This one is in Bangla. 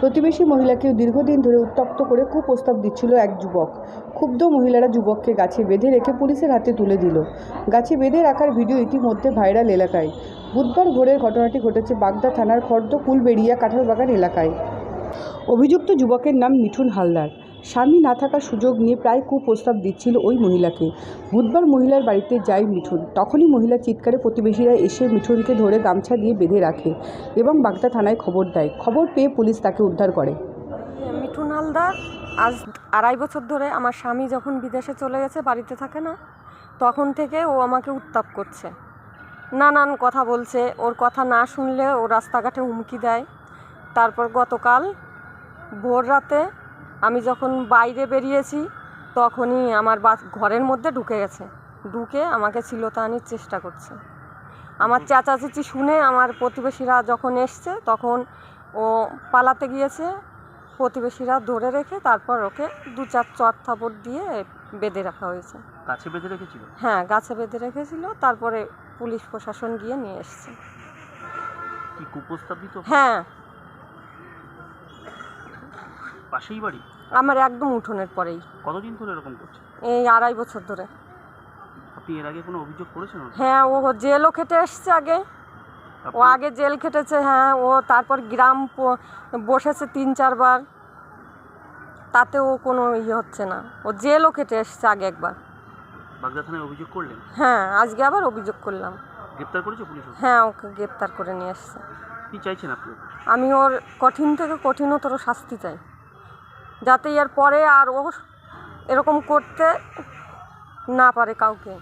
প্রতিবেশী মহিলাকেও দীর্ঘদিন ধরে উত্তপ্ত করে প্রস্তাব দিচ্ছিল এক যুবক। ক্ষুব্ধ মহিলারা যুবককে গাছে বেঁধে রেখে পুলিশের হাতে তুলে দিল। গাছে বেঁধে রাখার ভিডিও ইতিমধ্যে ভাইরাল এলাকায়। বুধবার ভোরের ঘটনাটি ঘটেছে বাগদা থানার খর্দ কুলবেড়িয়া কাঁঠালবাগান এলাকায়। অভিযুক্ত যুবকের নাম মিঠুন হালদার। স্বামী না থাকার সুযোগ নিয়ে প্রায় কুপ্রস্তাব দিচ্ছিল ওই মহিলাকে। বুধবার মহিলার বাড়িতে যায় মিঠুন। তখনই মহিলা চিৎকারে প্রতিবেশীরা এসে মিঠুনকে ধরে গামছা দিয়ে বেঁধে রাখে এবং বাগদা থানায় খবর দেয়। খবর পেয়ে পুলিশ তাকে উদ্ধার করে। মিঠুন হালদার, আজ আড়াই বছর ধরে আমার স্বামী যখন বিদেশে চলে গেছে, বাড়িতে থাকে না, তখন থেকে ও আমাকে উত্তাপ করছে। নানান কথা বলছে, ওর কথা না শুনলে ও রাস্তাঘাটে হুমকি দেয়। তারপর গতকাল ভোর রাতে আমি যখন বাইরে বেরিয়েছি তখনই আমার বা ঘরের মধ্যে ঢুকে গেছে। ঢুকে আমাকে ছিলতানির চেষ্টা করছে। আমার চেঁচাচেঁচি শুনে আমার প্রতিবেশীরা যখন এসছে তখন ও পালাতে গিয়েছে। প্রতিবেশীরা ধরে রেখে তারপর ওকে দু চার চট থাপড় দিয়ে বেঁধে রাখা হয়েছে। কাছে বেঁধে রেখেছিল? হ্যাঁ গাছে বেঁধে রেখেছিল। তারপরে পুলিশ প্রশাসন গিয়ে নিয়ে এসছে। কি হ্যাঁ পাশেই বাড়ি? আমার একদম উঠোনের পরেই। কতদিন ধরে এরকম করছে? এই আড়াই বছর ধরে। আপনি এর আগে কোনো অভিযোগ করেছেন হ্যাঁ ও জেলও খেটে এসছে আগে। ও আগে জেল খেটেছে হ্যাঁ ও তারপর গ্রাম বসেছে তিন চারবার। তাতেও কোনো ইয়ে হচ্ছে না। ও জেলও খেটে এসছে আগে একবার। বাগদা থানায় অভিযোগ করলেন? হ্যাঁ আজকে আবার অভিযোগ করলাম। গ্রেপ্তার করেছে পুলিশ হ্যাঁ ওকে গ্রেপ্তার করে নিয়ে এসছে। কি চাইছেন আপনি? আমি ওর কঠিন থেকে কঠিনতর শাস্তি চাই। যাতে এর পরে আর ও এরকম করতে না পারে কাউকে।